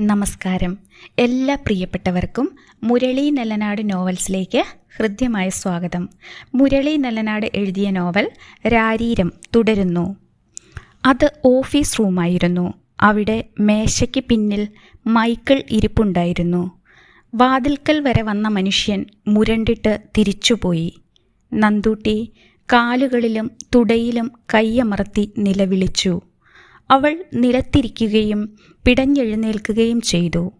നമസ്കാരം. എല്ലാ പ്രിയപ്പെട്ടവർക്കും മുരളി നല്ലനാട് നോവൽസിലേക്ക് ഹൃദ്യമായ സ്വാഗതം. മുരളി നല്ലനാട് എഴുതിയ നോവൽ രാരീരം തുടരുന്നു. അത് ഓഫീസ് റൂമായിരുന്നു. അവിടെ മേശയ്ക്ക് പിന്നിൽ മൈക്കിൾ ഇരിപ്പുണ്ടായിരുന്നു. വാതിൽക്കൽ വരെ വന്ന മനുഷ്യൻ മുരണ്ടിട്ട് തിരിച്ചുപോയി. നന്ദൂട്ടി കാലുകളിലും തുടയിലും കൈയമർത്തി നിലവിളിച്ചു. അവൾ നിലത്തിരിക്കുകയും പിടഞ്ഞെഴുന്നേൽക്കുകയും ചെയ്തു.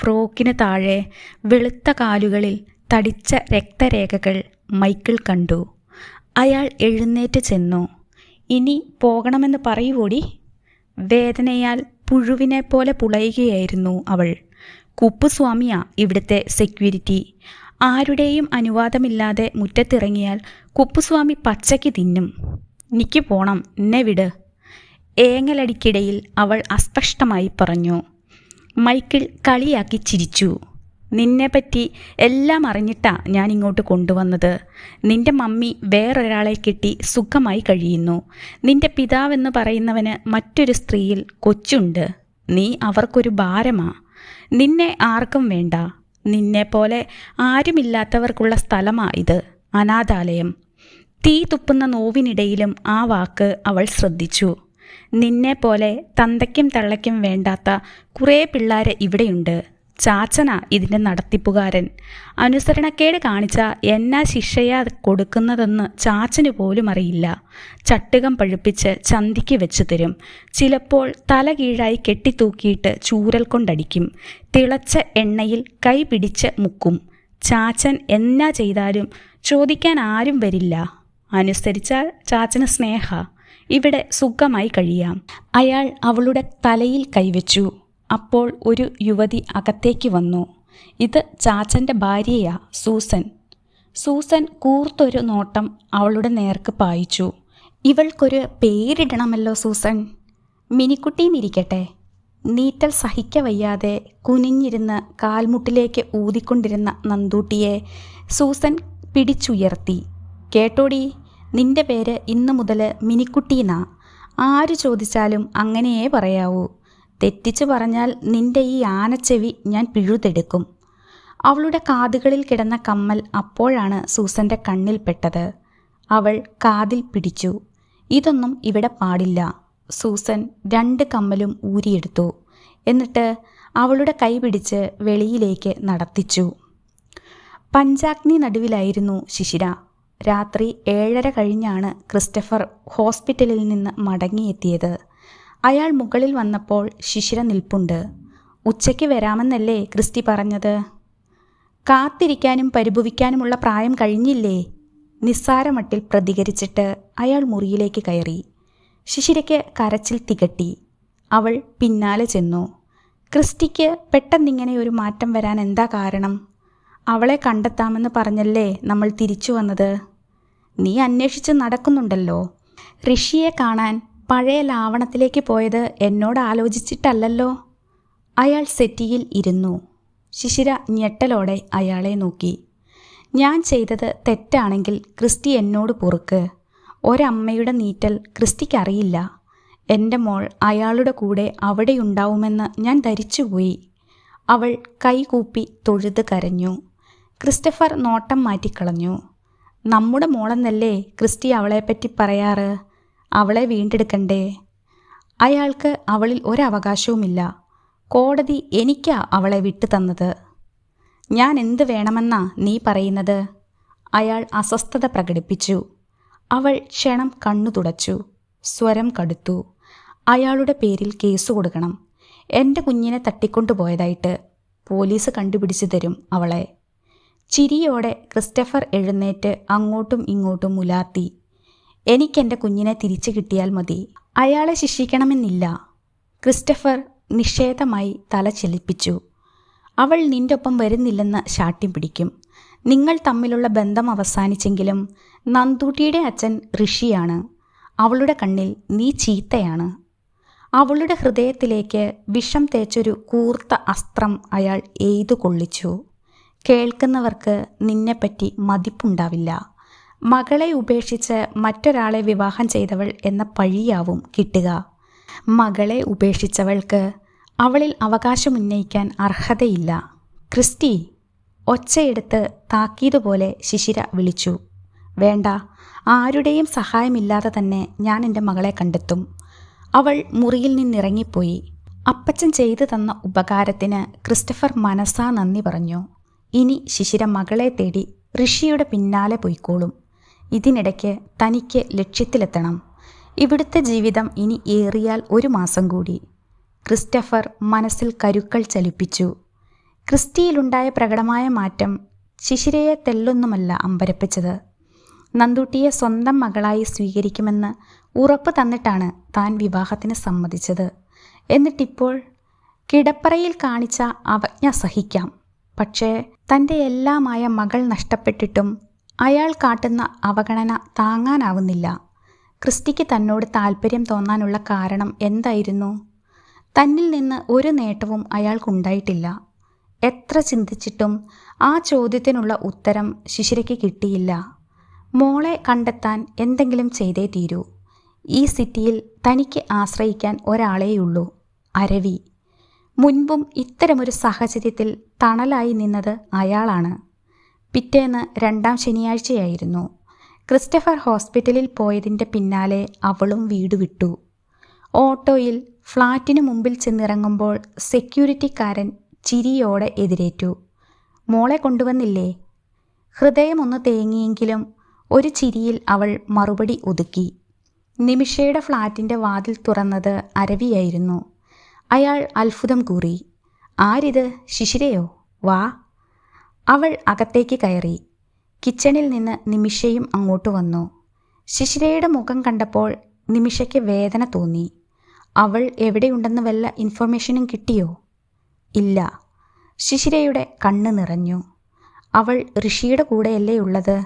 ഫ്രോക്കിന് താഴെ വെളുത്ത കാലുകളിൽ തടിച്ച രക്തരേഖകൾ മൈക്കിൾ കണ്ടു. അയാൾ എഴുന്നേറ്റ് ചെന്നു. ഇനി പോകണമെന്ന് പറയുകൂടി വേദനയാൽ പുഴുവിനെ പോലെ പുളയുകയായിരുന്നു അവൾ. കുപ്പുസ്വാമിയാ ഇവിടുത്തെ സെക്യൂരിറ്റി. ആരുടെയും അനുവാദമില്ലാതെ മുറ്റത്തിറങ്ങിയാൽ കുപ്പുസ്വാമി പച്ചയ്ക്ക് തിന്നും. എനിക്ക് പോണം. എന്നെ വിട്. ഏങ്ങലടിക്കിടയിൽ അവൾ അസ്പഷ്ടമായി പറഞ്ഞു മൈക്കിൾ കളിയാക്കി ചിരിച്ചു. നിന്നെപ്പറ്റി എല്ലാം അറിഞ്ഞിട്ടാ ഞാൻ ഇങ്ങോട്ട് കൊണ്ടുവന്നത്. നിന്റെ മമ്മി വേറൊരാളെ കിട്ടി സുഖമായി കഴിയുന്നു. നിന്റെ പിതാവെന്ന് പറയുന്നവന് മറ്റൊരു സ്ത്രീയിൽ കൊച്ചുണ്ട്. നീ അവർക്കൊരു ഭാരമാ. നിന്നെ ആർക്കും വേണ്ട. നിന്നെപ്പോലെ ആരുമില്ലാത്തവർക്കുള്ള സ്ഥലമാ ഇത് അനാഥാലയം. തീ തുപ്പുന്ന നോവിനിടയിലും ആ വാക്ക് അവൾ ശ്രദ്ധിച്ചു. നിന്നെപ്പോലെ തന്തയ്ക്കും തള്ളയ്ക്കും വേണ്ടാത്ത കുറേ പിള്ളേർ ഇവിടെയുണ്ട്. ചാച്ചന ഇതിന്റെ നടത്തിപ്പുകാരൻ. അനുസരണക്കേട് കാണിച്ച എന്നാ ശിക്ഷയാ കൊടുക്കുന്നതെന്ന് ചാച്ചന് പോലും അറിയില്ല. ചട്ടുകം പഴുപ്പിച്ച് ചന്തിക്ക് വെച്ച് തരും. ചിലപ്പോൾ തല കീഴായി കെട്ടിത്തൂക്കിയിട്ട് ചൂരൽ കൊണ്ടടിക്കും. തിളച്ച എണ്ണയിൽ കൈ പിടിച്ച് മുക്കും. ചാച്ചൻ എന്നാ ചെയ്താലും ചോദിക്കാൻ ആരും വരില്ല. അനുസരിച്ചാൽ ചാച്ചന് സ്നേഹ. ഇവിടെ സുഖമായി കഴിയാം. അയാൾ അവളുടെ തലയിൽ കൈവച്ചു. അപ്പോൾ ഒരു യുവതി അകത്തേക്ക് വന്നു. ഇത് ചാച്ചന്റെ ഭാര്യയാ സൂസൻ. സൂസൻ കൂർത്തൊരു നോട്ടം അവളുടെ നേർക്ക് പായിച്ചു. ഇവൾക്കൊരു പേരിടണമല്ലോ സൂസൻ. മിനിക്കുട്ടിന്നിരിക്കട്ടെ നീറ്റൽ സഹിക്ക വയ്യാതെ കുനിഞ്ഞിരുന്ന് കാൽമുട്ടിലേക്ക് ഊതിക്കൊണ്ടിരുന്ന നന്ദൂട്ടിയെ സൂസൻ പിടിച്ചുയർത്തി. കേട്ടോടി? നിന്റെ പേര് ഇന്നു മുതൽ മിനിക്കുട്ടീന്നാ ആര് ചോദിച്ചാലും അങ്ങനെയേ പറയാവൂ. തെറ്റിച്ച് പറഞ്ഞാൽ നിന്റെ ഈ ആനച്ചെവി ഞാൻ പിഴുതെടുക്കും. അവളുടെ കാതുകളിൽ കിടന്ന കമ്മൽ അപ്പോഴാണ് സൂസന്റെ കണ്ണിൽപ്പെട്ടത് അവൾ കാതിൽ പിടിച്ചു. ഇതൊന്നും ഇവിടെ പാടില്ല. സൂസൻ രണ്ട് കമ്മലും ഊരിയെടുത്തു. എന്നിട്ട് അവളുടെ കൈ പിടിച്ച് വെളിയിലേക്ക് നടത്തിച്ചു. പഞ്ചാഗ്നി നടുവിലായിരുന്നു ശിശിര. രാത്രി ഏഴര കഴിഞ്ഞാണ് ക്രിസ്റ്റഫർ ഹോസ്പിറ്റലിൽ നിന്ന് മടങ്ങിയെത്തിയത്. അയാൾ മുകളിൽ വന്നപ്പോൾ ശിശിര നിൽപ്പുണ്ട്. ഉച്ചയ്ക്ക് വരാമെന്നല്ലേ? ക്രിസ്റ്റി പറഞ്ഞത്. കാത്തിരിക്കാനും പരിഭവിക്കാനുമുള്ള പ്രായം കഴിഞ്ഞില്ലേ? നിസ്സാരമട്ടിൽ പ്രതികരിച്ചിട്ട് അയാൾ മുറിയിലേക്ക് കയറി. ശിശിരയ്ക്ക് കരച്ചിൽ തികട്ടി. അവൾ പിന്നാലെ ചെന്നു. ക്രിസ്റ്റിക്ക് പെട്ടെന്നിങ്ങനെ ഒരു മാറ്റം വരാൻ എന്താ കാരണം? അവളെ കണ്ടെത്താമെന്ന് പറഞ്ഞല്ലേ നമ്മൾ തിരിച്ചു വന്നത്? നീ അന്വേഷിച്ച് നടക്കുന്നുണ്ടല്ലോ. ഋഷിയെ കാണാൻ പഴയ ലാവണത്തിലേക്ക് പോയത് എന്നോട് ആലോചിച്ചിട്ടല്ലല്ലോ. അയാൾ സെറ്റിയിൽ ഇരുന്നു. ശിശിര ഞെട്ടലോടെ അയാളെ നോക്കി. ഞാൻ ചെയ്തത് തെറ്റാണെങ്കിൽ ക്രിസ്റ്റി എന്നോട് പൊറുക്ക്. ഒരമ്മയുടെ നീറ്റൽ ക്രിസ്റ്റിക്കറിയില്ല. എന്റെ മോൾ അയാളുടെ കൂടെ അവിടെയുണ്ടാവുമെന്ന് ഞാൻ ധരിച്ചുപോയി. അവൾ കൈകൂപ്പി തൊഴുത് കരഞ്ഞു. ക്രിസ്റ്റഫർ നോട്ടം മാറ്റിക്കളഞ്ഞു. നമ്മുടെ മോളെന്നല്ലേ ക്രിസ്റ്റി അവളെപ്പറ്റി പറയാറ്? അവളെ വീണ്ടെടുക്കണ്ടേ? അയാൾക്ക് അവളിൽ ഒരവകാശവുമില്ല. കോടതി എനിക്കാ അവളെ വിട്ടു തന്നത്. ഞാൻ എന്ത് വേണമെന്നാ നീ പറയുന്നത്? അയാൾ അസ്വസ്ഥത പ്രകടിപ്പിച്ചു. അവൾ ക്ഷണം കണ്ണു തുടച്ചു. സ്വരം കടുത്തു. അയാളുടെ പേരിൽ കേസ് കൊടുക്കണം. എന്റെ കുഞ്ഞിനെ തട്ടിക്കൊണ്ടുപോയതായിട്ട്. പോലീസ് കണ്ടുപിടിച്ചു തരും അവളെ. ചിരിയോടെ ക്രിസ്റ്റഫർ എഴുന്നേറ്റ് അങ്ങോട്ടും ഇങ്ങോട്ടും മുലാത്തി എനിക്കെന്റെ കുഞ്ഞിനെ തിരിച്ചു കിട്ടിയാൽ മതി. അയാളെ ശിക്ഷിക്കണമെന്നില്ല. ക്രിസ്റ്റഫർ നിഷേധമായി തല ചലിപ്പിച്ചു. അവൾ നിന്റെ ഒപ്പം വരുന്നില്ലെന്ന് ശാഠ്യം പിടിക്കും. നിങ്ങൾ തമ്മിലുള്ള ബന്ധം അവസാനിച്ചെങ്കിലും നന്ദൂട്ടിയുടെ അച്ഛൻ ഋഷിയാണ്. അവളുടെ കണ്ണിൽ നീ ചീത്തയാണ്. അവളുടെ ഹൃദയത്തിലേക്ക് വിഷം തേച്ചൊരു കൂർത്ത അസ്ത്രം അയാൾ എയ്തു കൊള്ളിച്ചു കേൾക്കുന്നവർക്ക് നിന്നെപ്പറ്റി മതിപ്പുണ്ടാവില്ല. മകളെ ഉപേക്ഷിച്ച് മറ്റൊരാളെ വിവാഹം ചെയ്തവൾ എന്ന പഴിയാവും കിട്ടുക. മകളെ ഉപേക്ഷിച്ചവൾക്ക് അവളിൽ അവകാശമുന്നയിക്കാൻ അർഹതയില്ല. ക്രിസ്റ്റി ഒച്ചയെടുത്ത് താക്കീതുപോലെ ശിശിര വിളിച്ചു. വേണ്ട ആരുടെയും സഹായമില്ലാതെ തന്നെ ഞാൻ എന്റെ മകളെ കണ്ടെത്തും. അവൾ മുറിയിൽ നിന്നിറങ്ങിപ്പോയി. അപ്പച്ചൻ ചെയ്തു തന്ന ഉപകാരത്തിന് ക്രിസ്റ്റഫർ മനസ്സാ നന്ദി പറഞ്ഞു. ഇനി ശിശിര മകളെ തേടി ഋഷിയുടെ പിന്നാലെ പോയിക്കോളും. ഇതിനിടയ്ക്ക് തനിക്ക് ലക്ഷ്യത്തിലെത്തണം. ഇവിടുത്തെ ജീവിതം ഇനി ഏറിയാൽ ഒരു മാസം കൂടി. ക്രിസ്റ്റഫർ മനസ്സിൽ കരുക്കൾ ചലിപ്പിച്ചു. ക്രിസ്റ്റിയിലുണ്ടായ പ്രകടമായ മാറ്റം ശിശിരയെ തെല്ലൊന്നുമല്ല അമ്പരപ്പിച്ചത്. നന്ദൂട്ടിയെ സ്വന്തം മകളായി സ്വീകരിക്കുമെന്ന് ഉറപ്പ് തന്നിട്ടാണ് താൻ വിവാഹത്തിന് സമ്മതിച്ചത്. എന്നിട്ടിപ്പോൾ കിടപ്പറയിൽ കാണിച്ച അവജ്ഞ സഹിക്കാം. പക്ഷേ തന്റെ എല്ലാമായ മകൾ നഷ്ടപ്പെട്ടിട്ടും അയാൾ കാട്ടുന്ന അവഗണന താങ്ങാനാവുന്നില്ല. ക്രിസ്റ്റിക്ക് തന്നോട് താല്പര്യം തോന്നാനുള്ള കാരണം എന്തായിരുന്നു? തന്നിൽ നിന്ന് ഒരു നേട്ടവും അയാൾക്കുണ്ടായിട്ടില്ല. എത്ര ചിന്തിച്ചിട്ടും ആ ചോദ്യത്തിനുള്ള ഉത്തരം ശിശിരയ്ക്ക് കിട്ടിയില്ല. മോളെ കണ്ടെത്താൻ എന്തെങ്കിലും ചെയ്തേ തീരൂ. ഈ സിറ്റിയിൽ തനിക്ക് ആശ്രയിക്കാൻ ഒരാളേയുള്ളൂ. അരവി മുൻപും ഇത്തരമൊരു സാഹചര്യത്തിൽ തണലായി നിന്നത് അയാളാണ്. പിറ്റേന്ന് രണ്ടാം ശനിയാഴ്ചയായിരുന്നു. ക്രിസ്റ്റഫർ ഹോസ്പിറ്റലിൽ പോയതിന്റെ പിന്നാലെ അവളും വീട് വിട്ടു. ഓട്ടോയിൽ ഫ്ളാറ്റിനു മുമ്പിൽ ചെന്നിറങ്ങുമ്പോൾ സെക്യൂരിറ്റിക്കാരൻ ചിരിയോടെ എതിരേറ്റു. മോളെ കൊണ്ടുവന്നില്ലേ ഹൃദയമൊന്ന് തേങ്ങിയെങ്കിലും ഒരു ചിരിയിൽ അവൾ മറുപടി ഒതുക്കി. നിമിഷയുടെ ഫ്ളാറ്റിന്റെ വാതിൽ തുറന്നത് അരവിയായിരുന്നു. അയാൾ അത്ഭുതം കൂറി. ആരിത്? ശിശിരയോ? വാ. അവൾ അകത്തേക്ക് കയറി. കിച്ചണിൽ നിന്ന് നിമിഷയും അങ്ങോട്ട് വന്നു. ശിശിരയുടെ മുഖം കണ്ടപ്പോൾ നിമിഷയ്ക്ക് വേദന തോന്നി. അവൾ എവിടെയുണ്ടെന്ന് വല്ല ഇൻഫർമേഷനും കിട്ടിയോ? ഇല്ല. ശിശിരയുടെ കണ്ണ് നിറഞ്ഞു. അവൾ ഋഷിയുടെ കൂടെയല്ലേ ഉള്ളത്?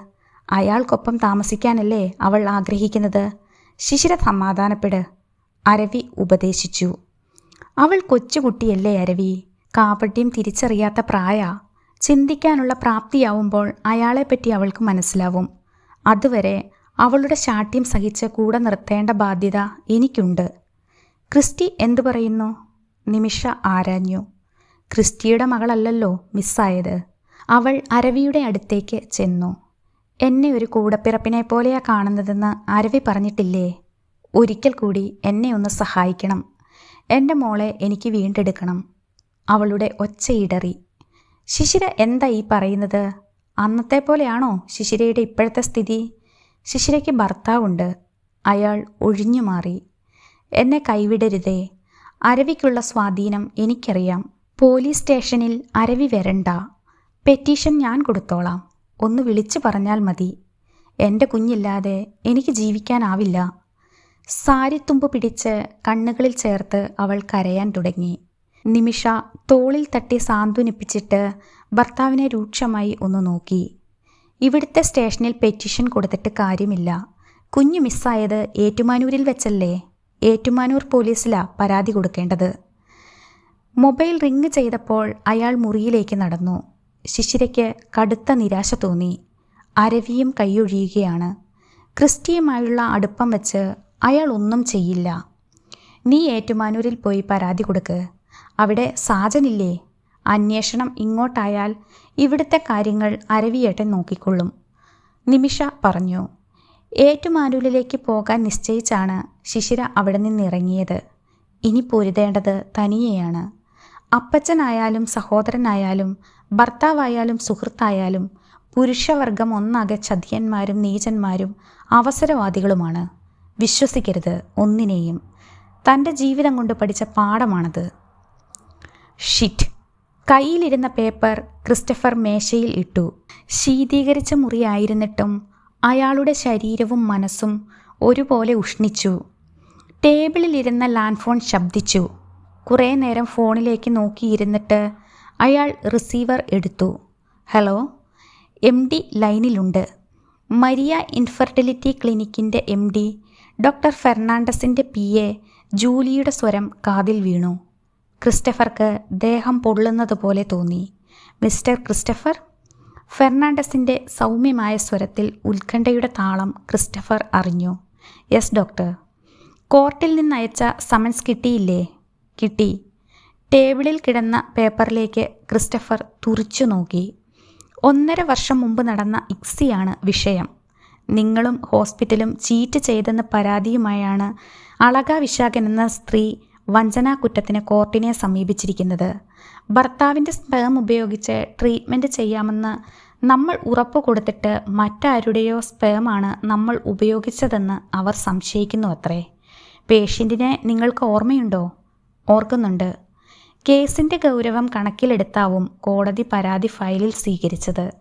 അയാൾക്കൊപ്പം താമസിക്കാനല്ലേ അവൾ ആഗ്രഹിക്കുന്നത്? ശിശിര സമാധാനപ്പെട്. അരവി ഉപദേശിച്ചു. അവൾ കൊച്ചുകുട്ടിയല്ലേ അരവി? കാപട്യം തിരിച്ചറിയാത്ത പ്രായ. ചിന്തിക്കാനുള്ള പ്രാപ്തിയാവുമ്പോൾ അയാളെപ്പറ്റി അവൾക്ക് മനസ്സിലാവും. അതുവരെ അവളുടെ ശാഠ്യം സഹിച്ച് കൂടെ നിർത്തേണ്ട ബാധ്യത എനിക്കുണ്ട്. ക്രിസ്റ്റി എന്തു പറയുന്നു? നിമിഷ ആരാഞ്ഞു. ക്രിസ്റ്റിയുടെ മകളല്ലല്ലോ മിസ്സായത്. അവൾ അരവിയുടെ അടുത്തേക്ക് ചെന്നു. എന്നെ ഒരു കൂടപ്പിറപ്പിനെ പോലെയാ കാണുന്നതെന്ന് അരവി പറഞ്ഞിട്ടില്ലേ? ഒരിക്കൽ കൂടി എന്നെ ഒന്ന് സഹായിക്കണം. എന്റെ മോളെ എനിക്ക് വീണ്ടെടുക്കണം. അവളുടെ ഒച്ചയിടറി ശിശിര എന്താ ഈ പറയുന്നത്? അന്നത്തെ പോലെയാണോ ശിശിരയുടെ ഇപ്പോഴത്തെ സ്ഥിതി? ശിശിരയ്ക്ക് ഭർത്താവുണ്ട്. അയാൾ ഒഴിഞ്ഞു മാറി. എന്നെ കൈവിടരുതേ. അരവിക്കുള്ള സ്വാധീനം എനിക്കറിയാം. പോലീസ് സ്റ്റേഷനിൽ അരവി വരണ്ട. പെറ്റീഷൻ ഞാൻ കൊടുത്തോളാം. ഒന്ന് വിളിച്ചു പറഞ്ഞാൽ മതി. എന്റെ കുഞ്ഞില്ലാതെ എനിക്ക് ജീവിക്കാനാവില്ല. സാരിത്തുമ്പ് പിടിച്ച് കണ്ണുകളിൽ ചേർത്ത് അവൾ കരയാൻ തുടങ്ങി. നിമിഷ തോളിൽ തട്ടി സാന്ത്വനിപ്പിച്ചിട്ട് ഭർത്താവിനെ രൂക്ഷമായി ഒന്ന് നോക്കി. ഇവിടുത്തെ സ്റ്റേഷനിൽ പെറ്റീഷൻ കൊടുത്തിട്ട് കാര്യമില്ല. കുഞ്ഞ് മിസ്സായത് ഏറ്റുമാനൂരിൽ വെച്ചല്ലേ? ഏറ്റുമാനൂർ പോലീസിലാ പരാതി കൊടുക്കേണ്ടത്. മൊബൈൽ റിങ് ചെയ്തപ്പോൾ അയാൾ മുറിയിലേക്ക് നടന്നു. ശിശിരയ്ക്ക് കടുത്ത നിരാശ തോന്നി. അരവിയും കൈയൊഴിയുകയാണ്. ക്രിസ്റ്റിയുമായുള്ള അടുപ്പം വെച്ച് അയാൾ ഒന്നും ചെയ്യില്ല. നീ ഏറ്റുമാനൂരിൽ പോയി പരാതി കൊടുക്ക്. അവിടെ സാജനില്ലേ? അന്വേഷണം ഇങ്ങോട്ടായാൽ ഇവിടുത്തെ കാര്യങ്ങൾ അരവിയേട്ടൻ നോക്കിക്കൊള്ളും. നിമിഷ പറഞ്ഞു. ഏറ്റുമാനൂരിലേക്ക് പോകാൻ നിശ്ചയിച്ചാണ് ശിശിര അവിടെ നിന്നിറങ്ങിയത്. ഇനി പൊരുതേണ്ടത് തനിയെയാണ്. അപ്പച്ചനായാലും സഹോദരനായാലും ഭർത്താവായാലും സുഹൃത്തായാലും പുരുഷവർഗം ഒന്നാകെ ചതിയന്മാരും നീചന്മാരും അവസരവാദികളുമാണ്. വിശ്വസിക്കരുത് ഒന്നിനെയും. തന്റെ ജീവിതം കൊണ്ട് പഠിച്ച പാഠമാണത്. ഷിറ്റ് കയ്യിലിരുന്ന പേപ്പർ ക്രിസ്റ്റഫർ മേശയിൽ ഇട്ടു. ശീതീകരിച്ച മുറിയായിരുന്നിട്ടും അയാളുടെ ശരീരവും മനസ്സും ഒരുപോലെ ഉഷ്ണിച്ചു. ടേബിളിലിരുന്ന ലാൻഡ് ഫോൺ ശബ്ദിച്ചു. കുറേ നേരം ഫോണിലേക്ക് നോക്കിയിരുന്നിട്ട് അയാൾ റിസീവർ എടുത്തു. ഹലോ എം ഡി ലൈനിലുണ്ട്. മരിയ ഇൻഫെർട്ടിലിറ്റി ക്ലിനിക്കിന്റെ എം ഡി ഡോക്ടർ ഫെർണാണ്ടസിന്റെ പി. എ. ജൂലിയുടെ സ്വരം കാതിൽ വീണു. ക്രിസ്റ്റഫർക്ക് ദേഹം പൊള്ളുന്നത് പോലെ തോന്നി. Mister Christopher? ഫെർണാണ്ടസിന്റെ സൗമ്യമായ സ്വരത്തിൽ ഉത്കണ്ഠയുടെ താളം ക്രിസ്റ്റഫർ അറിഞ്ഞു. Yes doctor. കോർട്ടിൽ നിന്നയച്ച സമൻസ് കിട്ടിയില്ലേ? കിട്ടി. ടേബിളിൽ കിടന്ന പേപ്പറിലേക്ക് ക്രിസ്റ്റഫർ തുറിച്ചു നോക്കി. ഒന്നര വർഷം മുമ്പ് നടന്ന ഇക്സിയാണ് വിഷയം. നിങ്ങളും ഹോസ്പിറ്റലും ചീറ്റ് ചെയ്തെന്ന പരാതിയുമായാണ് അളക വിശാഖൻ എന്ന സ്ത്രീ വഞ്ചനാ കുറ്റത്തിന് കോർട്ടിനെ സമീപിച്ചിരിക്കുന്നത്. ഭർത്താവിന്റെ സ്പേം ഉപയോഗിച്ച് ട്രീറ്റ്മെന്റ് ചെയ്യാമെന്ന് നമ്മൾ ഉറപ്പ് കൊടുത്തിട്ട് മറ്റാരുടെയോ സ്പേമാണ് നമ്മൾ ഉപയോഗിച്ചതെന്ന് അവർ സംശയിക്കുന്നു അത്രേ. പേഷ്യന്റിനെ നിങ്ങൾക്ക് ഓർമ്മയുണ്ടോ? ഓർക്കുന്നുണ്ട്. കേസിന്റെ ഗൗരവം കണക്കിലെടുത്താവും കോടതി പരാതി ഫയലിൽ സ്വീകരിച്ചത്.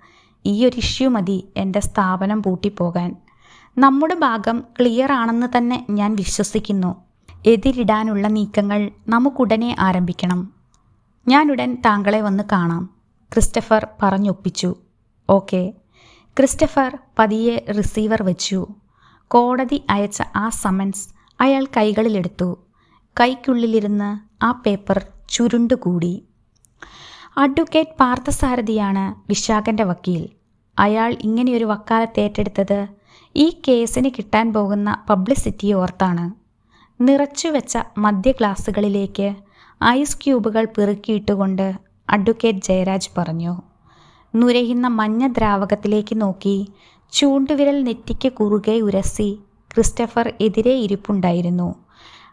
ഈ ഒരു ഇഷ്യൂ മതി എന്റെ സ്ഥാപനം പൂട്ടിപ്പോകാൻ. നമ്മുടെ ഭാഗം ക്ലിയർ ആണെന്ന് തന്നെ ഞാൻ വിശ്വസിക്കുന്നു. എതിരിടാനുള്ള നീക്കങ്ങൾ നമുക്കുടനെ ആരംഭിക്കണം. ഞാനുടൻ താങ്കളെ വന്ന് കാണാം. ക്രിസ്റ്റഫർ പറഞ്ഞൊപ്പിച്ചു. ഓക്കെ. ക്രിസ്റ്റഫർ പതിയെ റിസീവർ വെച്ചു. കോടതി അയച്ച ആ സമൻസ് അയാൾ കൈകളിലെടുത്തു. കൈക്കുള്ളിലിരുന്ന് ആ പേപ്പർ ചുരുണ്ടുകൂടി. അഡ്വക്കേറ്റ് പാർത്ഥസാരഥിയാണ് വിശാഖന്റെ വക്കീൽ. അയാൾ ഇങ്ങനെയൊരു വക്കാലത്ത് ഏറ്റെടുത്തത് ഈ കേസിന് കിട്ടാൻ പോകുന്ന പബ്ലിസിറ്റി ഓർത്താണ്. നിറച്ചുവെച്ച മദ്യ ഗ്ലാസുകളിലേക്ക് ഐസ് ക്യൂബുകൾ പെറുക്കിയിട്ടുകൊണ്ട് അഡ്വക്കേറ്റ് ജയരാജ് പറഞ്ഞു നുരയുന്ന മഞ്ഞ ദ്രാവകത്തിലേക്ക് നോക്കി ചൂണ്ടുവിരൽ നെറ്റിക്ക് കുറുകെ ഉരസി ക്രിസ്റ്റഫർ എതിരെ ഇരിപ്പുണ്ടായിരുന്നു.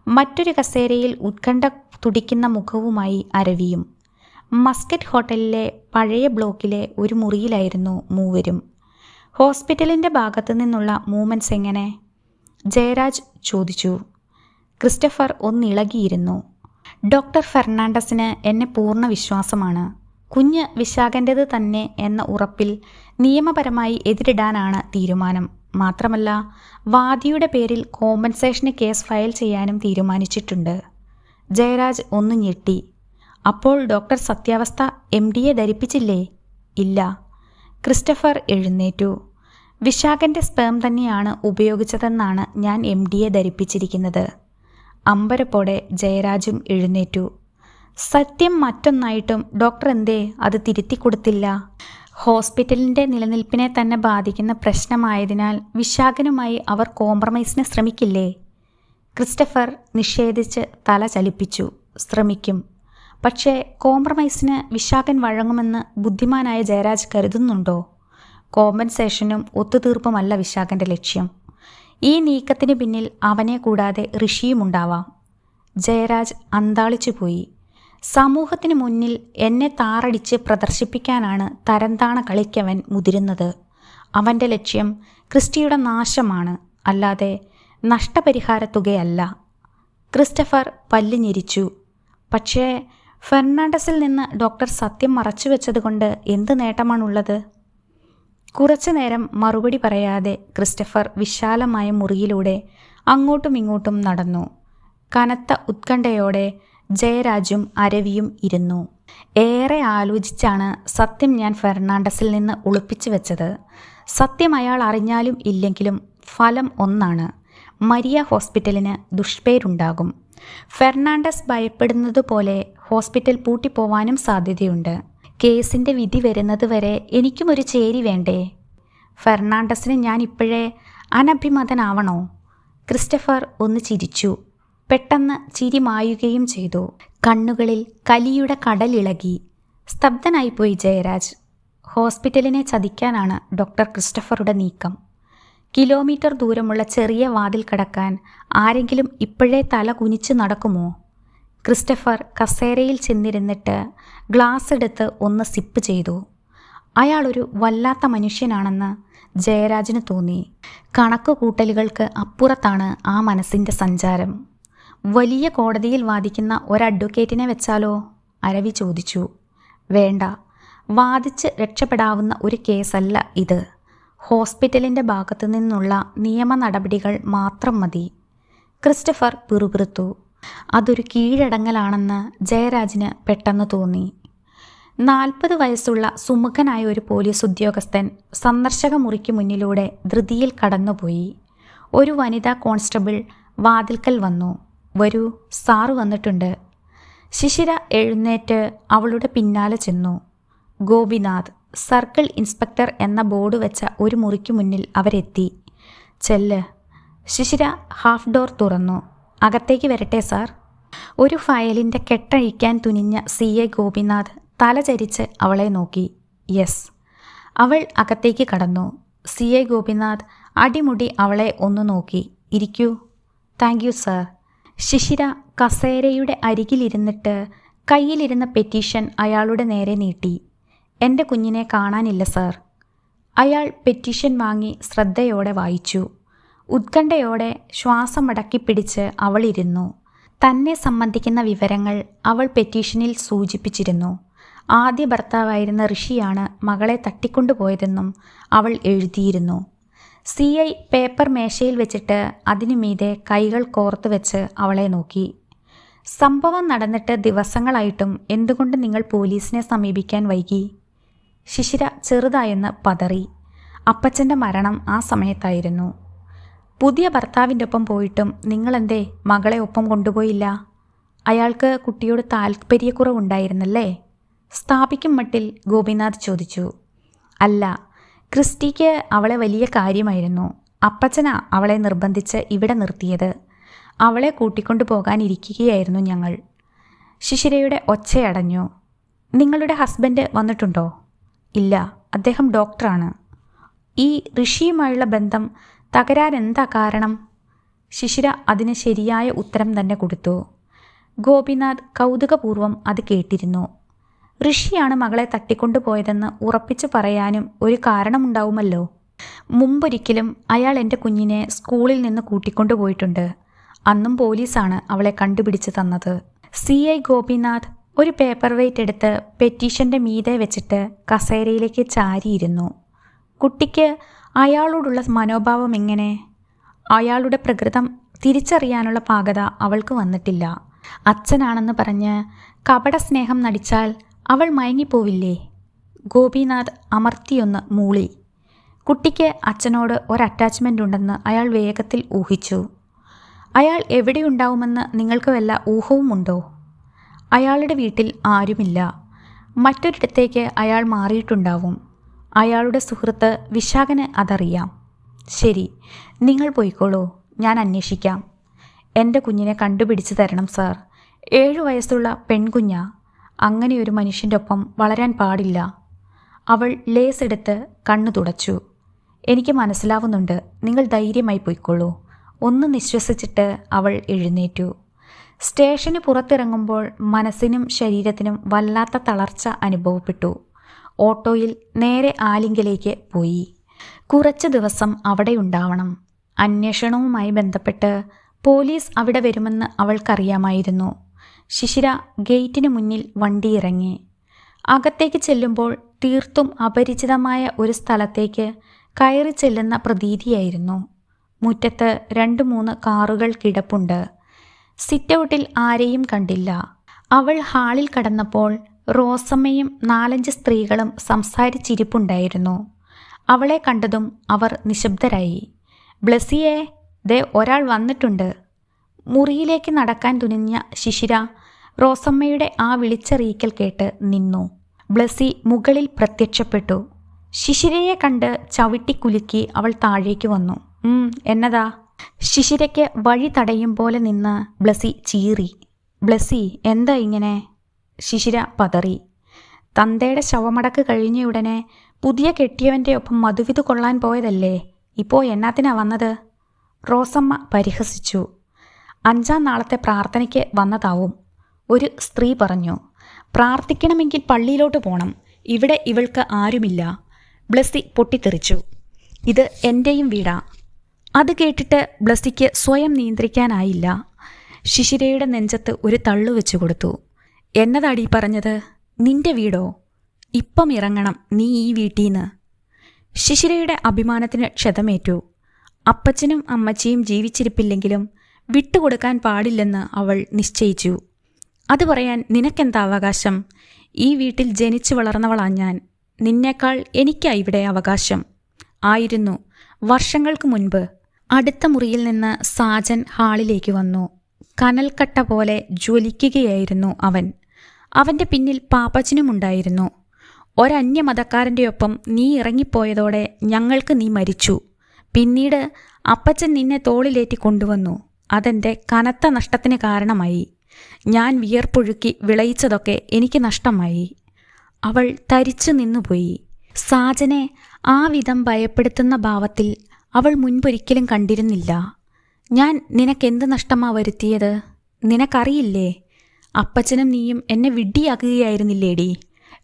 മറ്റൊരു കസേരയിൽ ഉത്കണ്ഠ തുടിക്കുന്ന മുഖവുമായി അരവിയും മസ്കറ്റ് ഹോട്ടലിലെ പഴയ ബ്ലോക്കിലെ ഒരു മുറിയിലായിരുന്നു മൂവരും. ഹോസ്പിറ്റലിന്റെ ഭാഗത്തു നിന്നുള്ള മൂവ്മെന്റ്സ് എങ്ങനെ? ജയരാജ് ചോദിച്ചു. ക്രിസ്റ്റഫർ ഒന്നിളകിയിരുന്നു. ഡോക്ടർ ഫെർണാണ്ടസിന് എന്നെ പൂർണ വിശ്വാസമാണ്. കുഞ്ഞ് വിശാഖന്റേത് തന്നെ എന്ന ഉറപ്പിൽ നിയമപരമായി എതിരിടാനാണ് തീരുമാനം. മാത്രമല്ല വാദിയുടെ പേരിൽ കോമ്പൻസേഷന് കേസ് ഫയൽ ചെയ്യാനും തീരുമാനിച്ചിട്ടുണ്ട്. ജയരാജ് ഒന്ന് ഞെട്ടി. അപ്പോൾ ഡോക്ടർ സത്യാവസ്ഥ എം ഡിയെ ധരിപ്പിച്ചില്ലേ? ഇല്ല. ക്രിസ്റ്റഫർ എഴുന്നേറ്റു. വിശാഖന്റെ സ്പേം തന്നെയാണ് ഉപയോഗിച്ചതെന്നാണ് ഞാൻ എം ഡിയെ ധരിപ്പിച്ചിരിക്കുന്നത്. അമ്പരപ്പോടെ ജയരാജും എഴുന്നേറ്റു. സത്യം മറ്റൊന്നായിട്ടും ഡോക്ടർ എന്തേ? അത് തിരുത്തി കൊടുത്തില്ല. ഹോസ്പിറ്റലിന്റെ നിലനിൽപ്പിനെ തന്നെ ബാധിക്കുന്ന പ്രശ്നമായതിനാൽ വിശാഖനുമായി അവർ കോംപ്രമൈസിന് ശ്രമിക്കില്ലേ? ക്രിസ്റ്റഫർ നിഷേധിച്ച് തല ചലിപ്പിച്ചു. ശ്രമിക്കും. പക്ഷേ കോംപ്രമൈസിന് വിശാഖൻ വഴങ്ങുമെന്ന് ബുദ്ധിമാനായ ജയരാജ് കരുതുന്നുണ്ടോ? കോമ്പൻസേഷനും ഒത്തുതീർപ്പുമല്ല വിശാഖന്റെ ലക്ഷ്യം. ഈ നീക്കത്തിന് പിന്നിൽ അവനെ കൂടാതെ ഋഷിയുമുണ്ടാവാം ജയരാജ് അന്താളിച്ചു പോയി. സമൂഹത്തിന് മുന്നിൽ എന്നെ താറടിച്ച് പ്രദർശിപ്പിക്കാനാണ് തരംതാണ കളിക്കവൻ മുതിരുന്നത്. അവന്റെ ലക്ഷ്യം ക്രിസ്റ്റിയുടെ നാശമാണ്. അല്ലാതെ നഷ്ടപരിഹാര തുകയല്ല ക്രിസ്റ്റഫർ പല്ലിഞ്ഞിരിച്ചു പക്ഷേ ഫെർണാണ്ടസിൽ നിന്ന് ഡോക്ടർ സത്യം മറച്ചു മറച്ചുവെച്ചതുകൊണ്ട് എന്ത് നേട്ടമാണുള്ളത്? കുറച്ചു നേരം മറുപടി പറയാതെ ക്രിസ്റ്റഫർ വിശാലമായ മുറിയിലൂടെ അങ്ങോട്ടും ഇങ്ങോട്ടും നടന്നു. കനത്ത ഉത്കണ്ഠയോടെ ജയരാജും അരവിയും ഇരുന്നു. ഏറെ ആലോചിച്ചാണ് സത്യം ഞാൻ ഫെർണാണ്ടസിൽ നിന്ന് ഒളിപ്പിച്ചു വെച്ചത്. സത്യം അയാൾ അറിഞ്ഞാലും ഇല്ലെങ്കിലും ഫലം ഒന്നാണ്. മരിയ ഹോസ്പിറ്റലിന് ദുഷ്പേരുണ്ടാകും. ഫെർണാണ്ടസ് ഭയപ്പെടുന്നത് പോലെ ഹോസ്പിറ്റൽ പൂട്ടിപ്പോവാനും സാധ്യതയുണ്ട്. കേസിന്റെ വിധി വരുന്നത് വരെ എനിക്കും ഒരു ചേരി വേണ്ടേ? ഫെർണാണ്ടസിന് ഞാൻ ഇപ്പോഴേ അനഭിമതനാവണോ? ക്രിസ്റ്റഫർ ഒന്ന് ചിരിച്ചു. പെട്ടെന്ന് ചിരി മായുകയും ചെയ്തു. കണ്ണുകളിൽ കലിയുടെ കടലിളകി സ്തബ്ധനായിപ്പോയി ജയരാജ്. ഹോസ്പിറ്റലിനെ ചതിക്കാനാണ് ഡോക്ടർ ക്രിസ്റ്റഫറുടെ നീക്കം. കിലോമീറ്റർ ദൂരമുള്ള ചെറിയ വാതിൽ കടക്കാൻ ആരെങ്കിലും ഇപ്പോഴേ തല കുനിച്ച് നടക്കുമോ? ക്രിസ്റ്റഫർ കസേരയിൽ ചെന്നിരുന്നിട്ട് ഗ്ലാസ് എടുത്ത് ഒന്ന് സിപ്പ് ചെയ്തു. അയാളൊരു വല്ലാത്ത മനുഷ്യനാണെന്ന് ജയരാജിന് തോന്നി. കണക്ക് കൂട്ടലുകൾക്ക് അപ്പുറത്താണ് ആ മനസ്സിന്റെ സഞ്ചാരം. വലിയ കോടതിയിൽ വാദിക്കുന്ന ഒരു അഡ്വക്കേറ്റിനെ വെച്ചാലോ? അരവി ചോദിച്ചു. വേണ്ട. വാദിച്ച് രക്ഷപ്പെടാവുന്ന ഒരു കേസല്ല ഇത്. ഹോസ്പിറ്റലിന്റെ ഭാഗത്തു നിന്നുള്ള നിയമ നടപടികൾ മാത്രം മതി. ക്രിസ്റ്റഫർ പിറുപിറുത്തു. അതൊരു കീഴടങ്ങലാണെന്ന് ജയരാജിന് പെട്ടെന്ന് തോന്നി. നാൽപ്പത് വയസ്സുള്ള സുമുഖനായ ഒരു പോലീസ് ഉദ്യോഗസ്ഥൻ സന്ദർശക മുറിക്ക് മുന്നിലൂടെ ധൃതിയിൽ കടന്നുപോയി. ഒരു വനിതാ കോൺസ്റ്റബിൾ വാതിൽക്കൽ വന്നു. വരൂ സാറ് വന്നിട്ടുണ്ട്. ശിശിര എഴുന്നേറ്റ് അവളുടെ പിന്നാലെ ചെന്നു. ഗോപിനാഥ് സർക്കിൾ ഇൻസ്പെക്ടർ എന്ന ബോർഡ് വെച്ച ഒരു മുറിക്ക് മുന്നിൽ അവരെത്തി. ചെല്ല്. ശിശിര ഹാഫ് ഡോർ തുറന്നു. അകത്തേക്ക് വരട്ടെ സാർ. ഒരു ഫയലിന്റെ കെട്ടഴിക്കാൻ തുനിഞ്ഞ സി. എ. ഗോപിനാഥ് തലചരിച്ച് അവളെ നോക്കി. യെസ്. അവൾ അകത്തേക്ക് കടന്നു. സി. എ. ഗോപിനാഥ് അടിമുടി അവളെ ഒന്ന് നോക്കി. ഇരിക്കൂ. Thank you sir. ശിശിര കസേരയുടെ അരികിലിരുന്നിട്ട് കയ്യിലിരുന്ന പെറ്റീഷൻ അയാളുടെ നേരെ നീട്ടി. എന്റെ കുഞ്ഞിനെ കാണാനില്ല സർ. അയാൾ പെറ്റീഷൻ വാങ്ങി ശ്രദ്ധയോടെ വായിച്ചു. ഉത്കണ്ഠയോടെ ശ്വാസമടക്കി പിടിച്ച് അവളിരുന്നു തന്നെ സംബന്ധിക്കുന്ന വിവരങ്ങൾ അവൾ പെറ്റീഷനിൽ സൂചിപ്പിച്ചിരുന്നു. ആദ്യ ഭർത്താവായിരുന്ന ഋഷിയാണ് മകളെ തട്ടിക്കൊണ്ടുപോയതെന്നും അവൾ എഴുതിയിരുന്നു. സി. ഐ. പേപ്പർ മേശയിൽ വെച്ചിട്ട് അതിനു മീതെ കൈകൾ കോർത്തു വെച്ച് അവളെ നോക്കി. സംഭവം നടന്നിട്ട് ദിവസങ്ങളായിട്ടും എന്തുകൊണ്ട് നിങ്ങൾ പോലീസിനെ സമീപിക്കാൻ വൈകി? ശിശിര ചെറുതായെന്ന് പതറി. അപ്പച്ചന്റെ മരണം ആ സമയത്തായിരുന്നു. പുതിയ ഭർത്താവിന്റെ ഒപ്പം പോയിട്ടും നിങ്ങളെന്തേ മകളെ ഒപ്പം കൊണ്ടുപോയില്ല? അയാൾക്ക് കുട്ടിയോട് താൽപ്പര്യക്കുറവുണ്ടായിരുന്നല്ലേ സ്ഥാപിക്കും മട്ടിൽ ഗോപിനാഥ് ചോദിച്ചു. അല്ല ക്രിസ്റ്റിക്ക് അവളെ വലിയ കാര്യമായിരുന്നു. അപ്പച്ചനാ അവളെ നിർബന്ധിച്ച് ഇവിടെ നിർത്തിയത്. അവളെ കൂട്ടിക്കൊണ്ടു പോകാനിരിക്കുകയായിരുന്നു ഞങ്ങൾ. ശിശിരയുടെ ഒച്ചയടഞ്ഞു. നിങ്ങളുടെ ഹസ്ബൻഡ് വന്നിട്ടുണ്ടോ? ഇല്ല അദ്ദേഹം ഡോക്ടറാണ്. ഈ ഋഷിയുമായുള്ള ബന്ധം തകരാനെന്താ കാരണം? ശിശിര അതിന് ശരിയായ ഉത്തരം തന്നെ കൊടുത്തു. ഗോപിനാഥ് കൗതുകപൂർവം അത് കേട്ടിരുന്നു. ഋഷിയാണ് മകളെ തട്ടിക്കൊണ്ടുപോയതെന്ന് ഉറപ്പിച്ചു പറയാനും ഒരു കാരണമുണ്ടാവുമല്ലോ. മുമ്പൊരിക്കലും അയാൾ എന്റെ കുഞ്ഞിനെ സ്കൂളിൽ നിന്ന് കൂട്ടിക്കൊണ്ടുപോയിട്ടുണ്ട്. അന്നും പോലീസാണ് അവളെ കണ്ടുപിടിച്ച് തന്നത്. സി ഐ ഗോപിനാഥ് ഒരു പേപ്പർ വെയിറ്റ് എടുത്ത് പെറ്റീഷന്റെ മീതെ വെച്ചിട്ട് കസേരയിലേക്ക് ചാരിയിരുന്നു. കുട്ടിക്ക് അയാളോടുള്ള മനോഭാവം എങ്ങനെ? അയാളുടെ പ്രകൃതം തിരിച്ചറിയാനുള്ള പാകത അവൾക്ക് വന്നിട്ടില്ല. അച്ഛനാണെന്ന് പറഞ്ഞ് കപട സ്നേഹം നടിച്ചാൽ അവൾ മയങ്ങിപ്പോവില്ലേ? ഗോപിനാഥ് അമർത്തിയൊന്ന് മൂളി. കുട്ടിക്ക് അച്ഛനോട് ഒരു അറ്റാച്ച്മെന്റ് ഉണ്ടെന്ന് അയാൾ വേഗത്തിൽ ഊഹിച്ചു. അയാൾ എവിടെയുണ്ടാവുമെന്ന് നിങ്ങൾക്ക് വല്ല ഊഹവുമുണ്ടോ? അയാളുടെ വീട്ടിൽ ആരുമില്ല. മറ്റൊരിടത്തേക്ക് അയാൾ മാറിയിട്ടുണ്ടാവും. അയാളുടെ സുഹൃത്ത് വിശാഖന് അതറിയാം. ശരി നിങ്ങൾ പോയിക്കോളൂ ഞാൻ അന്വേഷിക്കാം. എന്റെ കുഞ്ഞിനെ കണ്ടുപിടിച്ച് തരണം സാർ. ഏഴു വയസ്സുള്ള പെൺകുഞ്ഞ. അങ്ങനെ ഒരു മനുഷ്യന്റെ ഒപ്പം വളരാൻ പാടില്ല. അവൾ ലേസ് എടുത്ത് കണ്ണു തുടച്ചു. എനിക്ക് മനസ്സിലാവുന്നുണ്ട് നിങ്ങൾ ധൈര്യമായി പോയിക്കോളൂ. ഒന്ന് നിശ്വസിച്ചിട്ട് അവൾ എഴുന്നേറ്റു. സ്റ്റേഷന് പുറത്തിറങ്ങുമ്പോൾ മനസ്സിനും ശരീരത്തിനും വല്ലാത്ത തളർച്ച അനുഭവപ്പെട്ടു. ഓട്ടോയിൽ നേരെ ആലിങ്കലേക്ക് പോയി. കുറച്ച് ദിവസം അവിടെ ഉണ്ടാവണം. അന്വേഷണവുമായി ബന്ധപ്പെട്ട് പോലീസ് അവിടെ വരുമെന്ന് അവൾക്കറിയാമായിരുന്നു. ശിശിര ഗേറ്റിന് മുന്നിൽ വണ്ടി ഇറങ്ങി അകത്തേക്ക് ചെല്ലുമ്പോൾ തീർത്തും അപരിചിതമായ ഒരു സ്ഥലത്തേക്ക് കയറി ചെല്ലുന്ന പ്രതീതിയായിരുന്നു. മുറ്റത്ത് രണ്ട് മൂന്ന് കാറുകൾ കിടപ്പുണ്ട്. സിറ്റൗട്ടിൽ ആരെയും കണ്ടില്ല. അവൾ ഹാളിൽ കടന്നപ്പോൾ റോസമ്മയും നാലഞ്ച് സ്ത്രീകളും സംസാരിച്ചിരിപ്പുണ്ടായിരുന്നു. അവളെ കണ്ടതും അവർ നിശബ്ദരായി. ബ്ലസിയെ ദേ ഒരാൾ വന്നിട്ടുണ്ട്. മുറിയിലേക്ക് നടക്കാൻ തുനിഞ്ഞ ശിശിര റോസമ്മയുടെ ആ വിളിച്ചറിയിക്കൽ കേട്ട് നിന്നു. ബ്ലസി മുകളിൽ പ്രത്യക്ഷപ്പെട്ടു. ശിശിരയെ കണ്ട് ചവിട്ടിക്കുലുക്കി അവൾ താഴേക്ക് വന്നു. എന്നതാ? ശിശിരയ്ക്ക് വഴി തടയും പോലെ നിന്ന് ബ്ലസി ചീറി. ബ്ലസി എന്താ ഇങ്ങനെ? ശിശിര പതറി. തന്തയുടെ ശവമടക്ക് കഴിഞ്ഞയുടനെ പുതിയ കെട്ടിയവന്റെ ഒപ്പം മധുവിത് കൊള്ളാൻ പോയതല്ലേ? ഇപ്പോൾ എന്നാത്തിനാ വന്നത്? റോസമ്മ പരിഹസിച്ചു. അഞ്ചാം നാളത്തെ പ്രാർത്ഥനയ്ക്ക് വന്നതാവും. ഒരു സ്ത്രീ പറഞ്ഞു പ്രാർത്ഥിക്കണമെങ്കിൽ പള്ളിയിലോട്ട് പോകണം ഇവിടെ ഇവൾക്ക് ആരുമില്ല. ബ്ലസ്സി പൊട്ടിത്തെറിച്ചു. ഇത് എന്റെയും വീടാ. അത് കേട്ടിട്ട് ബ്ലസ്സിക്ക് സ്വയം നിയന്ത്രിക്കാനായില്ല. ശിശിരയുടെ നെഞ്ചത്ത് ഒരു തള്ളു വെച്ചു കൊടുത്തു. എന്നതാടി പറഞ്ഞത്? നിന്റെ വീടോ? ഇപ്പം ഇറങ്ങണം. നീ ഈ വീട്ടീന്ന്. ശിശിരയുടെ അഭിമാനത്തിന് ക്ഷതമേറ്റു. അപ്പച്ചനും അമ്മച്ചിയും ജീവിച്ചിരിപ്പില്ലെങ്കിലും വിട്ടുകൊടുക്കാൻ പാടില്ലെന്ന് അവൾ നിശ്ചയിച്ചു. അത് പറയാൻ നിനക്കെന്താ അവകാശം? ഈ വീട്ടിൽ ജനിച്ചു വളർന്നവളാ ഞാൻ. നിന്നേക്കാൾ എനിക്കാ ഇവിടെ അവകാശം. ആയിരുന്നു. വർഷങ്ങൾക്ക് മുൻപ് അടുത്ത മുറിയിൽ നിന്ന് സാജൻ ഹാളിലേക്ക് വന്നു. കനൽക്കട്ട പോലെ ജ്വലിക്കുകയായിരുന്നു അവൻ. അവന്റെ പിന്നിൽ പാപ്പച്ചനുമുണ്ടായിരുന്നു. ഒരന്യമതക്കാരന്റെ ഒപ്പം നീ ഇറങ്ങിപ്പോയതോടെ ഞങ്ങൾക്ക് നീ മരിച്ചു. പിന്നീട് അപ്പച്ചൻ നിന്നെ തോളിലേറ്റി കൊണ്ടുവന്നു. അതെന്റെ കനത്ത നഷ്ടത്തിന് കാരണമായി. ഞാൻ വിയർപ്പൊഴുക്കി വിളയിച്ചതൊക്കെ എനിക്ക് നഷ്ടമായി. അവൾ തരിച്ചു നിന്നുപോയി. സാജനെ ആ വിധം ഭയപ്പെടുത്തുന്ന ഭാവത്തിൽ അവൾ മുൻപൊരിക്കലും കണ്ടിരുന്നില്ല. ഞാൻ നിനക്കെന്ത് നഷ്ടമാ വരുത്തിയത്? നിനക്കറിയില്ലേ? അപ്പച്ചനും നീയും എന്നെ വിഡ്ഢിയാക്കുകയായിരുന്നില്ലേടി.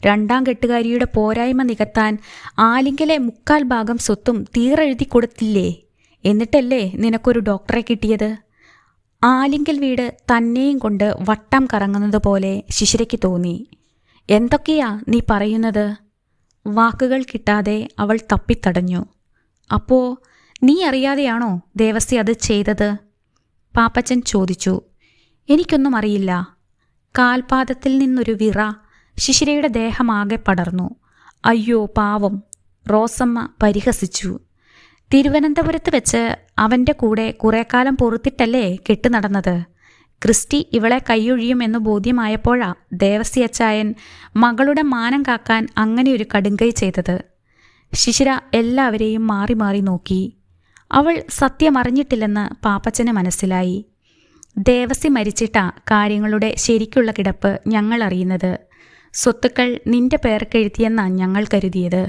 രണ്ടാം കെട്ടുകാരിയുടെ പോരായ്മ നികത്താൻ ആലിങ്കലെ മുക്കാൽ ഭാഗം സ്വത്തും തീറെഴുതി കൊടുത്തില്ലേ? എന്നിട്ടല്ലേ നിനക്കൊരു ഡോക്ടറെ കിട്ടിയത്? ആലിങ്കൽ വീട് തന്നെയും കൊണ്ട് വട്ടം കറങ്ങുന്നത് പോലെ ശിശിരയ്ക്ക് തോന്നി. എന്തൊക്കെയാ നീ പറയുന്നത്? വാക്കുകൾ കിട്ടാതെ അവൾ തപ്പിത്തടഞ്ഞു. അപ്പോ നീ അറിയാതെയാണോ ദേവസ്ഥ അത് ചെയ്തത്? പാപ്പച്ചൻ ചോദിച്ചു. എനിക്കൊന്നും അറിയില്ല. കാൽപാദത്തിൽ നിന്നൊരു വിറ ശിശിരയുടെ ദേഹമാകെ പടർന്നു. അയ്യോ പാവം. റോസമ്മ പരിഹസിച്ചു. തിരുവനന്തപുരത്ത് വെച്ച് അവന്റെ കൂടെ കുറേ കാലം പൊറുത്തിട്ടല്ലേ കെട്ടു നടന്നത്? ക്രിസ്റ്റി ഇവളെ കൈയൊഴിയുമെന്ന് ബോധ്യമായപ്പോഴാ ദേവസി അച്ചായൻ മകളുടെ മാനം കാക്കാൻ അങ്ങനെയൊരു കടുങ്കൈ ചെയ്തത്. ശിശിര എല്ലാവരെയും മാറി മാറി നോക്കി. അവൾ സത്യമറിഞ്ഞിട്ടില്ലെന്ന് പാപ്പച്ചന് മനസ്സിലായി. ദേവസി മരിച്ചിട്ട കാര്യങ്ങളുടെ ശരിക്കുള്ള കിടപ്പ് ഞങ്ങൾ അറിയുന്നത് സ്വത്തുക്കൾ നിന്റെ പേർക്കെഴുതിയെന്നാ ഞങ്ങൾ കരുതിയത്.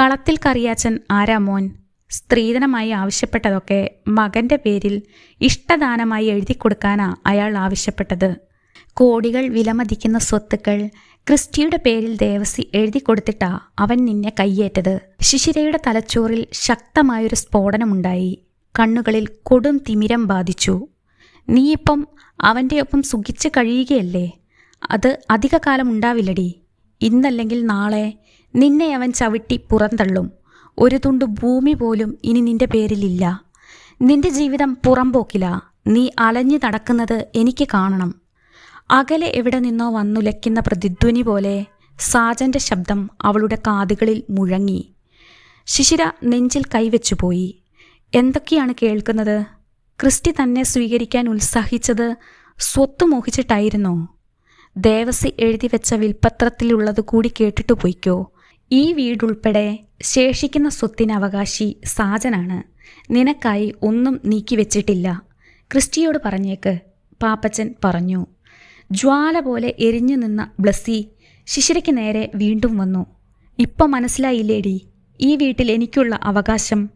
കളത്തിൽ കറിയാച്ചൻ ആരാ മോൻ? സ്ത്രീധനമായി ആവശ്യപ്പെട്ടതൊക്കെ മകന്റെ പേരിൽ ഇഷ്ടദാനമായി എഴുതി കൊടുക്കാനാ അയാൾ ആവശ്യപ്പെട്ടത്. കോടികൾ വിലമതിക്കുന്ന സ്വത്തുക്കൾ ക്രിസ്റ്റിയുടെ പേരിൽ ദേവസി എഴുതി കൊടുത്തിട്ടാ അവൻ നിന്നെ കയ്യേറ്റത്. ശിശിരയുടെ തലച്ചോറിൽ ശക്തമായൊരു സ്ഫോടനമുണ്ടായി. കണ്ണുകളിൽ കൊടും തിമിരം ബാധിച്ചു. നീയിപ്പം അവന്റെ ഒപ്പം സുഖിച്ച് കഴിയുകയല്ലേ? അത് അധിക കാലം ഉണ്ടാവില്ലടി. ഇന്നല്ലെങ്കിൽ നാളെ നിന്നെ അവൻ ചവിട്ടി പുറന്തള്ളും. ഒരു തുണ്ട് ഭൂമി പോലും ഇനി നിന്റെ പേരിലില്ല. നിന്റെ ജീവിതം പുറംപോക്കില. നീ അലഞ്ഞു നടക്കുന്നത് എനിക്ക് കാണണം. അകലെ എവിടെ നിന്നോ വന്നുലയ്ക്കുന്ന പ്രതിധ്വനി പോലെ സാജന്റെ ശബ്ദം അവളുടെ കാതുകളിൽ മുഴങ്ങി. ശിശിര നെഞ്ചിൽ കൈവച്ചുപോയി എന്തൊക്കെയാണ് കേൾക്കുന്നത്? ക്രിസ്റ്റി തന്നെ സ്വീകരിക്കാൻ ഉത്സാഹിച്ചത് സ്വത്ത് മോഹിച്ചിട്ടായിരുന്നോ? ദേവസി എഴുതി വെച്ച വിൽപ്പത്രത്തിലുള്ളത് കൂടി കേട്ടിട്ട് പോയിക്കോ. ഈ വീടുൾപ്പെടെ ശേഷിക്കുന്ന സ്വത്തിന് അവകാശി സാജനാണ്. നിനക്കായി ഒന്നും നീക്കിവെച്ചിട്ടില്ല ക്രിസ്റ്റിയോട് പറഞ്ഞേക്ക്. പാപ്പച്ചൻ പറഞ്ഞു. ജ്വാല പോലെ എരിഞ്ഞു നിന്ന ബ്ലസ്സി ശിശിരയ്ക്ക് നേരെ വീണ്ടും വന്നു. ഇപ്പം മനസ്സിലായില്ലേടി ഈ വീട്ടിൽ എനിക്കുള്ള അവകാശം.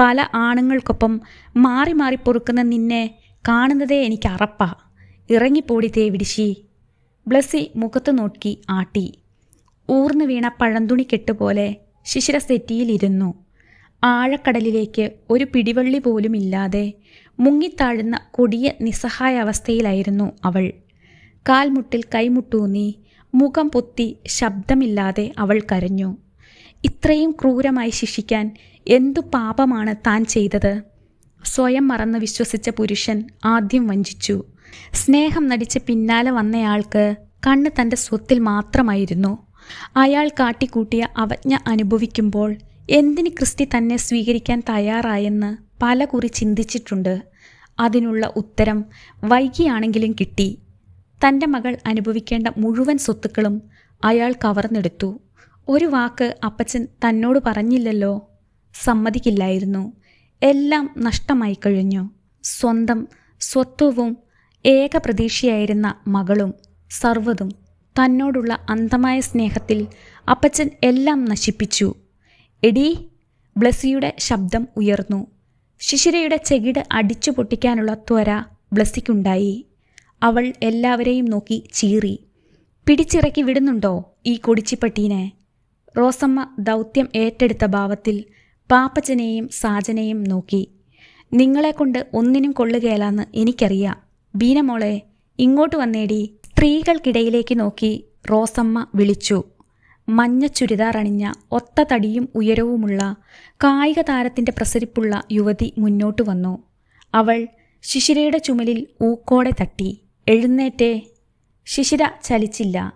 പല ആണുങ്ങൾക്കൊപ്പം മാറി മാറി പൊറുക്കുന്ന നിന്നെ കാണുന്നതേ എനിക്ക് അറപ്പാ. ഇറങ്ങിപ്പോടി തേവിടിശി ബ്ലസ്സി മുഖത്ത് നോക്കി ആട്ടി. ഊർന്നു വീണ പഴന്തുണി കെട്ടുപോലെ ശിശിര സെറ്റിയിലിരുന്നു. ആഴക്കടലിലേക്ക് ഒരു പിടിവള്ളി പോലുമില്ലാതെ മുങ്ങിത്താഴുന്ന കൊടിയ നിസ്സഹായ അവസ്ഥയിലായിരുന്നു അവൾ. കാൽമുട്ടിൽ കൈമുട്ടൂന്നി മുഖം പൊത്തി ശബ്ദമില്ലാതെ അവൾ കരഞ്ഞു. ഇത്രയും ക്രൂരമായി ശിക്ഷിക്കാൻ എന്തു പാപമാണ് താൻ ചെയ്തത്? സ്വയം മറന്ന് വിശ്വസിച്ച പുരുഷൻ ആദ്യം വഞ്ചിച്ചു. സ്നേഹം നടിച്ച് പിന്നാലെ വന്നയാൾക്ക് കണ്ണ് തന്റെ സ്വത്തിൽ മാത്രമായിരുന്നു. അയാൾ കാട്ടിക്കൂട്ടിയ അവജ്ഞ അനുഭവിക്കുമ്പോൾ എന്തിന് ക്രിസ്തി തന്നെ സ്വീകരിക്കാൻ തയ്യാറായെന്ന് പല കുറി ചിന്തിച്ചിട്ടുണ്ട്. അതിനുള്ള ഉത്തരം വൈകിയാണെങ്കിലും കിട്ടി. തന്റെ മകൾ അനുഭവിക്കേണ്ട മുഴുവൻ സ്വത്തുക്കളും അയാൾ കവർന്നെടുത്തു. ഒരു വാക്ക് അപ്പച്ചൻ തന്നോട് പറഞ്ഞില്ലല്ലോ. സമ്മതിക്കില്ലായിരുന്നു. എല്ലാം നഷ്ടമായി കഴിഞ്ഞു. സ്വന്തം സ്വത്വവും ഏക പ്രതീക്ഷയായിരുന്ന മകളും സർവതും തന്നോടുള്ള അന്ധമായ സ്നേഹത്തിൽ അപ്പച്ചൻ എല്ലാം നശിപ്പിച്ചു. എടി ബ്ലസിയുടെ ശബ്ദം ഉയർന്നു. ശിശിരയുടെ ചെകിട് അടിച്ചു പൊട്ടിക്കാനുള്ള ത്വര ബ്ലസ്സിക്കുണ്ടായി. അവൾ എല്ലാവരെയും നോക്കി ചീറി. പിടിച്ചിറക്കി വിടുന്നുണ്ടോ ഈ കൊടിച്ചിപ്പട്ടീനെ? റോസമ്മ ദൗത്യം ഏറ്റെടുത്ത ഭാവത്തിൽ പാപ്പച്ചനെയും സാജനെയും നോക്കി. നിങ്ങളെക്കൊണ്ട് ഒന്നിനും കൊള്ളുകയല്ലാന്ന് എനിക്കറിയാം. ബീനമോളെ ഇങ്ങോട്ട് വന്നേടി. സ്ത്രീകൾക്കിടയിലേക്ക് നോക്കി റോസമ്മ വിളിച്ചു. മഞ്ഞ ചുരിദാർ അണിഞ്ഞ ഒത്ത തടിയും ഉയരവുമുള്ള കായിക താരത്തിന്റെ പ്രസരിപ്പുള്ള യുവതി മുന്നോട്ട് വന്നു. അവൾ ശിശിരയുടെ ചുമലിൽ ഊക്കോടെ തട്ടി. എഴുന്നേറ്റേ. ശിശിര ചലിച്ചില്ല.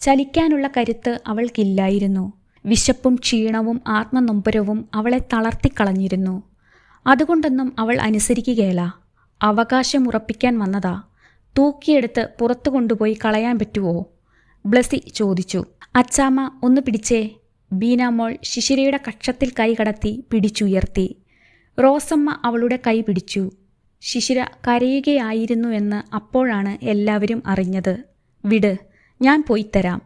ചലിക്കാനുള്ള കരുത്ത് അവൾക്കില്ലായിരുന്നു. വിശപ്പും ക്ഷീണവും ആത്മനൊമ്പരവും അവളെ തളർത്തിക്കളഞ്ഞിരുന്നു. അതുകൊണ്ടൊന്നും അവൾ അനുസരിക്കുകയല്ല. അവകാശം ഉറപ്പിക്കാൻ വന്നതാ. തൂക്കിയെടുത്ത് പുറത്തു കൊണ്ടുപോയി കളയാൻ പറ്റുമോ ബ്ലസി ചോദിച്ചു. അച്ചാമ്മ ഒന്ന് പിടിച്ചേ. ബീനാമോൾ ശിശിരയുടെ കക്ഷത്തിൽ കൈ കടത്തി പിടിച്ചുയർത്തി. റോസമ്മ അവളുടെ കൈ പിടിച്ചു. ശിശിര കരയുകയായിരുന്നു കരയുകയായിരുന്നുവെന്ന് അപ്പോഴാണ് എല്ലാവരും അറിഞ്ഞത്. വിട് ഞാൻ പോയി തരാം.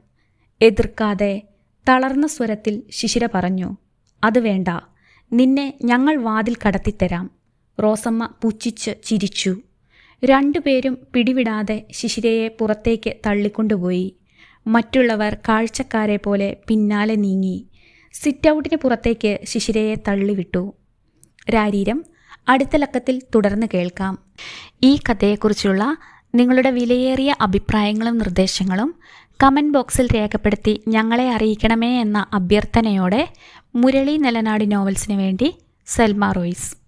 എതിർക്കാതെ തളർന്ന സ്വരത്തിൽ ശിശിര പറഞ്ഞു അത് വേണ്ട. നിന്നെ ഞങ്ങൾ വാതിൽ കടത്തിത്തരാം. റോസമ്മ പുച്ഛിച്ച് ചിരിച്ചു. രണ്ടുപേരും പിടിവിടാതെ ശിശിരയെ പുറത്തേക്ക് തള്ളിക്കൊണ്ടുപോയി. മറ്റുള്ളവർ കാഴ്ചക്കാരെ പോലെ പിന്നാലെ നീങ്ങി. സിറ്റൗട്ടിന് പുറത്തേക്ക് ശിശിരയെ തള്ളിവിട്ടു. രാരീരം അടുത്ത ലക്കത്തിൽ തുടർന്ന് കേൾക്കാം. ഈ കഥയെക്കുറിച്ചുള്ള നിങ്ങളുടെ വിലയേറിയ അഭിപ്രായങ്ങളും നിർദ്ദേശങ്ങളും കമന്റ് ബോക്സിൽ രേഖപ്പെടുത്തി ഞങ്ങളെ അറിയിക്കണമേ എന്ന അഭ്യർത്ഥനയോടെ മുരളി നിലനാടി നോവൽസിന് വേണ്ടി സെൽമ റോയ്സ്.